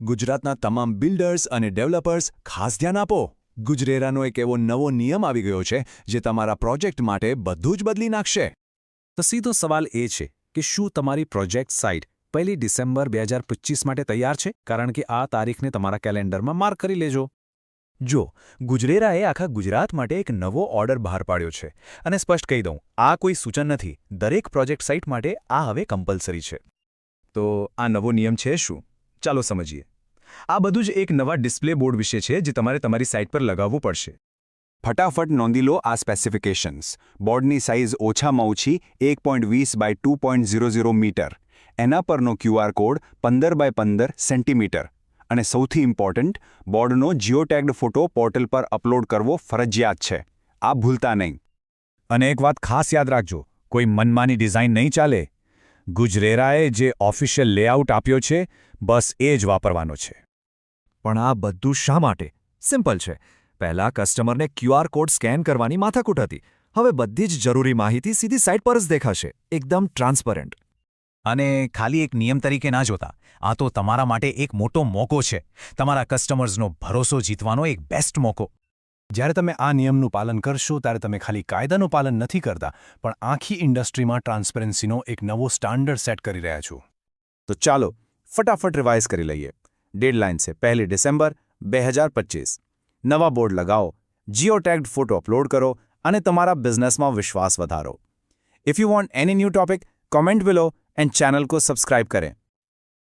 ગુજરાતના તમામ બિલ્ડર્સ અને ડેવલપર્સ ખાસ ધ્યાન આપો. ગુજરેરાનો એક એવો નવો નિયમ આવી ગયો છે, જે તમારા પ્રોજેક્ટ માટે બધું જ બદલી નાખશે. તો સીધો સવાલ એ છે કે શું તમારી પ્રોજેક્ટ સાઇટ પહેલી ડિસેમ્બર બે માટે તૈયાર છે? કારણ કે આ તારીખને તમારા કેલેન્ડરમાં માર્ક કરી લેજો. જો, ગુજરેરાએ આખા ગુજરાત માટે એક નવો ઓર્ડર બહાર પાડ્યો છે, અને સ્પષ્ટ કહી દઉં, આ કોઈ સૂચન નથી. દરેક પ્રોજેક્ટ સાઇટ માટે આ હવે કમ્પલસરી છે. તો આ નવો નિયમ છે શું? ચાલો સમજીએ. આ બધું જ એક નવા ડિસ્પ્લે બોર્ડ વિશે છે જે તમારે તમારી સાઇટ પર લગાવવું પડશે. ફટાફટ નોંધી લો આ સ્પેસિફિકેશન્સ. બોર્ડની સાઇઝ ઓછામાં ઓછી એક પોઈન્ટ વીસ by two point zero zero metre. એના પરનો ક્યુઆર કોડ પંદર બાય પંદર સેન્ટીમીટર. અને સૌથી ઇમ્પોર્ટન્ટ બોર્ડનો જીઓટેગ્ડ ફોટો પોર્ટલ પર અપલોડ કરવો ફરજિયાત છે. આ ભૂલતા નહીં. અને એક વાત ખાસ યાદ રાખજો કોઈ મનમાની ડિઝાઇન નહીં ચાલે. ગુજરેરાએ જે ઓફિશિયલ લેઆઉટ આપ્યો છે બસ એ જ વાપરવાનો છે. પણ આ બધું શા માટે? સિમ્પલ છે. પહેલા કસ્ટમરને ક્યુઆર કોડ સ્કેન કરવાની માથાકૂટ હતી. હવે બધી જ જરૂરી માહિતી સીધી સાઇટ પર જ દેખાશે. એકદમ ટ્રાન્સપરન્ટ. અને ખાલી એક નિયમ તરીકે ના જોતા. આ તો તમારા માટે એક મોટો મોકો છે. તમારા કસ્ટમર્સનો ભરોસો જીતવાનો એક બેસ્ટ મોકો. જ્યારે તમે આ નિયમનું પાલન કરશો, ત્યારે તમે ખાલી કાયદાનું પાલન નથી કરતા, પણ આખી ઇન્ડસ્ટ્રીમાં ટ્રાન્સપરન્સીનો એક નવો સ્ટાન્ડર્ડ સેટ કરી રહ્યા છો. તો ચાલો ફટાફટ રિવાઇઝ કરી લઈએ. ડેડલાઇન છે પહેલી ડિસેમ્બર બે નવા બોર્ડ લગાવો જીઓ ટેગ્ડ ફોટો અપલોડ કરો અને તમારા બિઝનેસમાં વિશ્વાસ વધારો. If you want any new topic comment below and channel કો સબસ્ક્રાઇબ કરે